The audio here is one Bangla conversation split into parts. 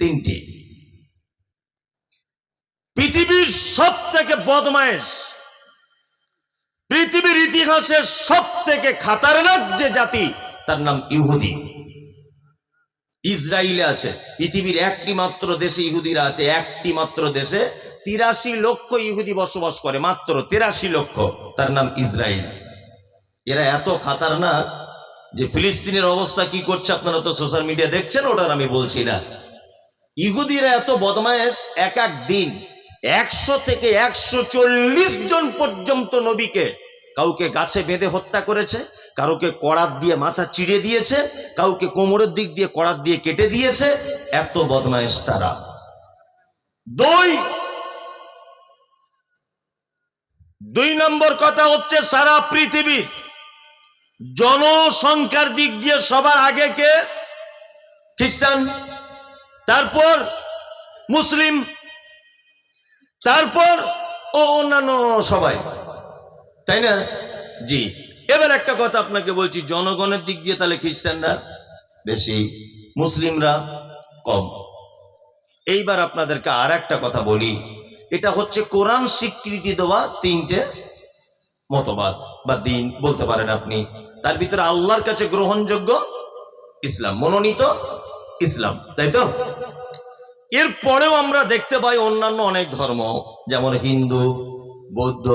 তিনটি। পৃথিবীর সব থেকে বদমায়েশ, পৃথিবীর ইতিহাসের সব থেকে খাতারনাক যে জাতি, তার নাম ইহুদি। ইসরায়েলে আছে, পৃথিবীর একটি মাত্র দেশে ইহুদিরা আছে একটি মাত্র দেশে তিরাশি লক্ষ ইহুদি বসবাস করে, মাত্র তিরাশি লক্ষ, তার নাম ইসরায়েল এরা এত খাতারনাক যে ফিলিস্তিনের অবস্থা কি করছে আপনারা তো সোশ্যাল মিডিয়া দেখছেন, ওটার আমি বলছি না। ইহুদিরা এত বদমায়েশ এক এক দিন একশো থেকে একশো চল্লিশ জন পর্যন্ত নবীকে কাউকে গাছে বেঁধে হত্যা করেছে কাউকে কড়াত দিয়ে মাথা চিড়ে দিয়েছে, কাউকে কোমরের দিক দিয়ে কড়াত দিয়ে কেটে দিয়েছে, এত বদমায়েশ তারা। দুই দুই নম্বর কথা হচ্ছে সারা পৃথিবী জনসংখ্যার দিক দিয়ে সবার আগে কে? খ্রিস্টান। তারপর মুসলিম, তারপর ও অন্যান্য সবাই। তাই না? জি। এবার একটা কথা আপনাকে বলছি, জনগণের দিক দিয়ে তাহলে খ্রিস্টানরা বেশি, মুসলিমরা কম। এইবার আপনাদেরকে আর একটা কথা বলি, এটা হচ্ছে কোরআন স্বীকৃতি দেওয়া তিনটে মতবাদ বা দিন, বলতে পারেন আপনি। তার ভিতরে আল্লাহর কাছে গ্রহণযোগ্য ইসলাম, মনোনীত ইসলাম, তাই তো? এরপরেও আমরা দেখতে পাই অন্যান্য অনেক ধর্ম, যেমন হিন্দু, বৌদ্ধ,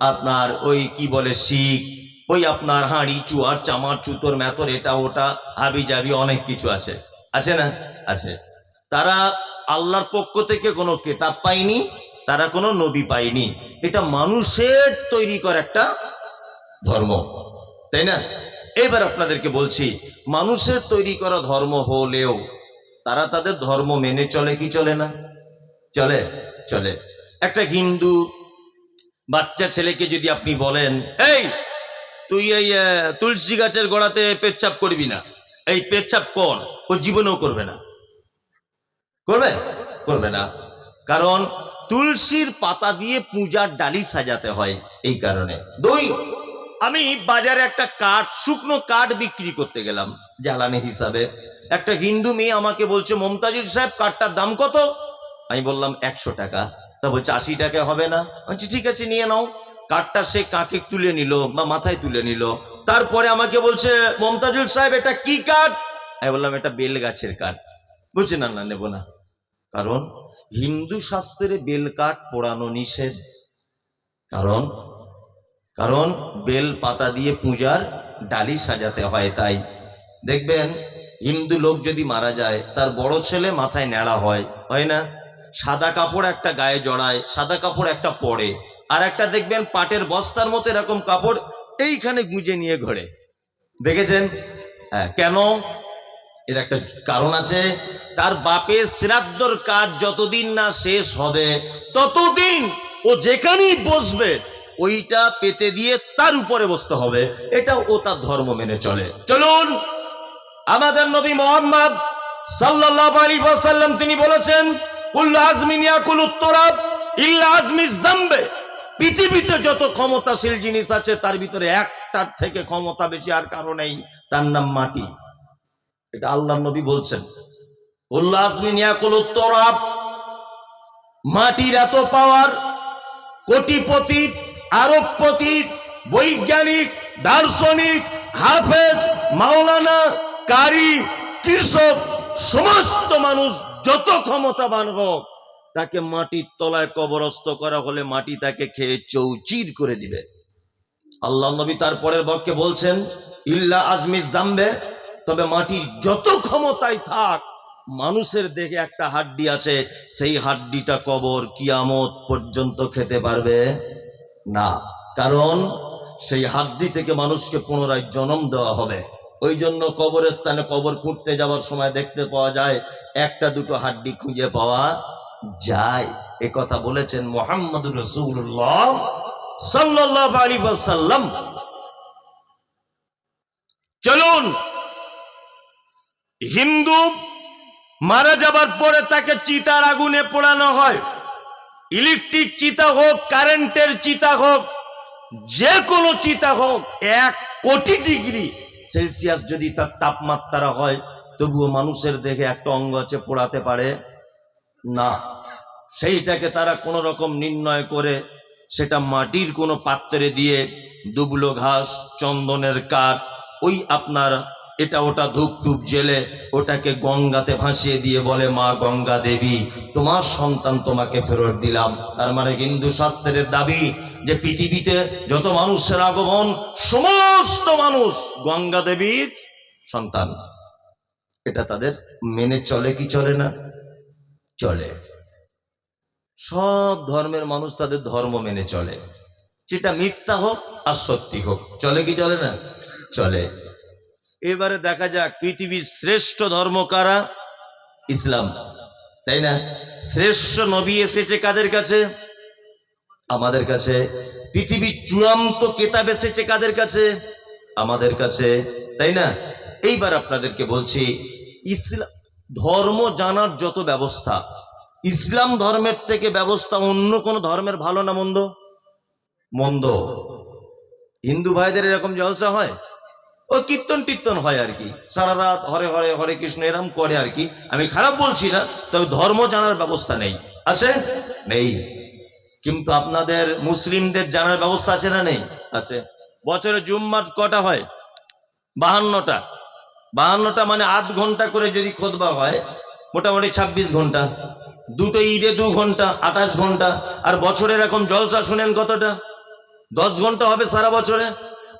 আপনার ওই কি বলে শিখ, ওই আপনার হাঁড়ি, চুয়ার, চামার, চুতোর মেতর এটা, ওটা, হাবি জাবি, অনেক কিছু আছে। আছে না? আছে। তারা আল্লাহর পক্ষ থেকে কোনো কেতাব পায়নি, তারা কোনো নবী পায়নি। এটা মানুষের তৈরি করা একটা ধর্ম, তাই না? এবার আপনাদেরকে বলছি, মানুষের তৈরি করা ধর্ম হলেও তারা তাদের ধর্ম মেনে চলে কি চলে না? চলে চলে। একটা হিন্দু বাচ্চা ছেলেকে যদি আপনি বলেন, এই, তুই এই তুলসী গাছের গোড়াতে পেচ্ছাপ করবি না। এই পেচ্ছাপ কর, ও জীবনেও করবে না। করবে? করবে না। কারণ তুলসীর পাতা দিয়ে পূজার ডালি সাজাতে হয় এই কারণে। দুই আমি বাজারে একটা কাঠ শুকনো কাঠ বিক্রি করতে গেলাম জ্বালানি হিসাবে। একটা হিন্দু মেয়ে আমাকে বলছে মমতাজুর সাহেব কাঠটার দাম কত? আমি বললাম একশো টাকা। তা বলছে আশি টাকা হবে না? বলছি, ঠিক আছে নিয়ে নাও। কাঠটা সে কাকে তুলে নিল বা মাথায় তুলে নিল। তারপরে আমাকে বলছে মমতাজুল সাহেব এটা কি কাঠ? আমি বললাম এটা বেল গাছের কাঠ। বলছে না না নেব না। কারণ হিন্দু শাস্ত্রে বেল কাঠ পোড়ানো নিষেধ। কারণ কারণ বেল পাতা দিয়ে পূজার ডালি সাজাতে হয় তাই। দেখবেন, হিন্দু লোক যদি মারা যায়, তার বড় ছেলে মাথায় ন্যাড়া হয় হয় না? সাদা কাপড় একটা গায়ে জড়ায়, সাদা কাপড় একটা পরে আর একটা দেখবেন, পাটের বস্তার মতো এরকম কাপড় এইখানে গুঁজে নিয়ে ঘোরে। দেখেছেন? হ্যাঁ কেন? এর একটা কারণ আছে, তার বাপের শ্রাদ্ধর কাজ যতদিন না শেষ হবে, ততদিন ও যেখানেই বসবে ওইটা পেতে দিয়ে তার উপরে বসতে হবে। এটা ও তার ধর্ম মেনে চলে। চলুন, আমাদের নবী মোহাম্মদ সাল্লাল্লাহু আলাইহি ওয়াসাল্লাম তিনি বলেছেন পৃথিবীতে যত ক্ষমতাশীল জিনিস আছে, তার ভিতরে একটার থেকে ক্ষমতা বেশি আর কারও নেই। তার নাম মাটি। এটা আল্লাহ নবী বলছেন। মাটির এত পাওয়ার কোটিপতি আরবপতি বৈজ্ঞানিক, দার্শনিক, হাফেজ, মাওলানা, কারি, কৃষক, সমস্ত মানুষ যত ক্ষমতাবান হোক, তাকে মাটির তলায় কবরস্থ করা হলে মাটি তাকে খেয়ে চৌচির করে দিবে। আল্লাহ নবী তারপরের বক্কে বলছেন, ইল্লা আজমি জামবে তবে মাটির যত ক্ষমতায় থাক, মানুষের দেখে একটা হাড্ডি আছে, সেই হাড্ডিটা কবর কিয়ামত পর্যন্ত খেতে পারবে। না। কারণ সেই হাড্ডি থেকে মানুষকে পুনরায় জন্ম দেওয়া হবে। ওই জন্য কবরের স্থানে কবর খুঁড়তে যাওয়ার সময় দেখতে পাওয়া যায়, একটা দুটো হাড্ডি খুঁজে পাওয়া যায়। এ কথা বলেছেন মোহাম্মদ রসুল্লাহ সাল্লাহ সাল্লাম চলুন, হিন্দু মারা যাবার পরে তাকে চিতার আগুনে পোড়ানো হয়। ইলেকট্রিক চিতা হোক, কারেন্টের চিতা হোক যে কোনো চিতা হোক, এক কোটি ডিগ্রি সেলসিয়াস যদি তার তাপমাত্রা হয়, তবুও মানুষের দেখে একটা অঙ্গ আছে, পোড়াতে পারে না। সেইটাকে তারা কোনো রকম নির্ণয় করে সেটা মাটির কোনো পাত্রে দিয়ে দুবলো ঘাস, চন্দনের কাঠ, ওই আপনার এটা ওটা ধূপ টুপ জেলে ওটাকে গঙ্গাতে ভাসিয়ে দিয়ে বলে, মা গঙ্গা দেবী, তোমার সন্তান তোমাকে ফেরত দিলাম। তার মানে হিন্দু শাস্ত্রের দাবি যে পৃথিবীতে যত মানুষের আগমন, সমস্ত মানুষ গঙ্গা দেবীর সন্তান। এটা তাদের মেনে চলে কি চলে না? চলে। সব ধর্মের মানুষ তাদের ধর্ম মেনে চলে। যেটা মিথ্যা হোক আর সত্যি হোক, চলে কি চলে না? চলে। এবারে দেখা যাক, পৃথিবীর শ্রেষ্ঠ ধর্ম কারা? ইসলাম। তাই না? শ্রেষ্ঠ নবী এসেছে কাদের কাছে? আমাদের কাছে। পৃথিবীর চূড়ান্ত কেতাব এসেছে কাদের কাছে? আমাদের কাছে। তাই না? এইবার আপনাদেরকে বলছি ইসলাম ধর্ম জানার যত ব্যবস্থা, ইসলাম ধর্মের থেকে ব্যবস্থা অন্য কোন ধর্মের ভালো না মন্দ? মন্দ। হিন্দু ভাইদের এরকম জলসা হয়? ও কীর্তন টীর্তন হয় আর কি। সারা রাত হরে হরে হরে কৃষ্ণ এরম করে আর কি। আমি খারাপ বলছি না, তবে ধর্ম জানার ব্যবস্থা নেই। আছে? নেই। কিন্তু আপনাদের মুসলিমদের জানার ব্যবস্থা আছে না নেই? আছে। বছরে জুম্মার কটা হয়? বাহান্নটা। বাহান্নটা মানে আধ ঘণ্টা করে যদি খোদবা হয়, মোটামুটি ছাব্বিশ ঘণ্টা। দুটো ঈদে দু ঘণ্টা, আঠাশ ঘণ্টা। আর বছরে এরকম জলসা শুনেন কতটা? দশ ঘণ্টা হবে সারা বছরে।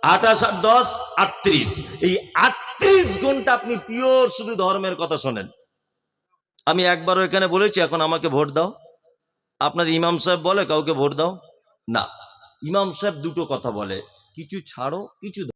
আঠাশ আর দশ, আটত্রিশ। এই আটত্রিশ ঘণ্টা আপনি পিওর শুধু ধর্মের কথা শোনেন। আমি একবারও এখানে বলেছি, এখন আমাকে ভোট দাও। আপনাদের ইমাম সাহেব বলে, কাউকে ভোট দাও। না, ইমাম সাহেব দুটো কথা বলে। কিছু ছাড়ো, কিছু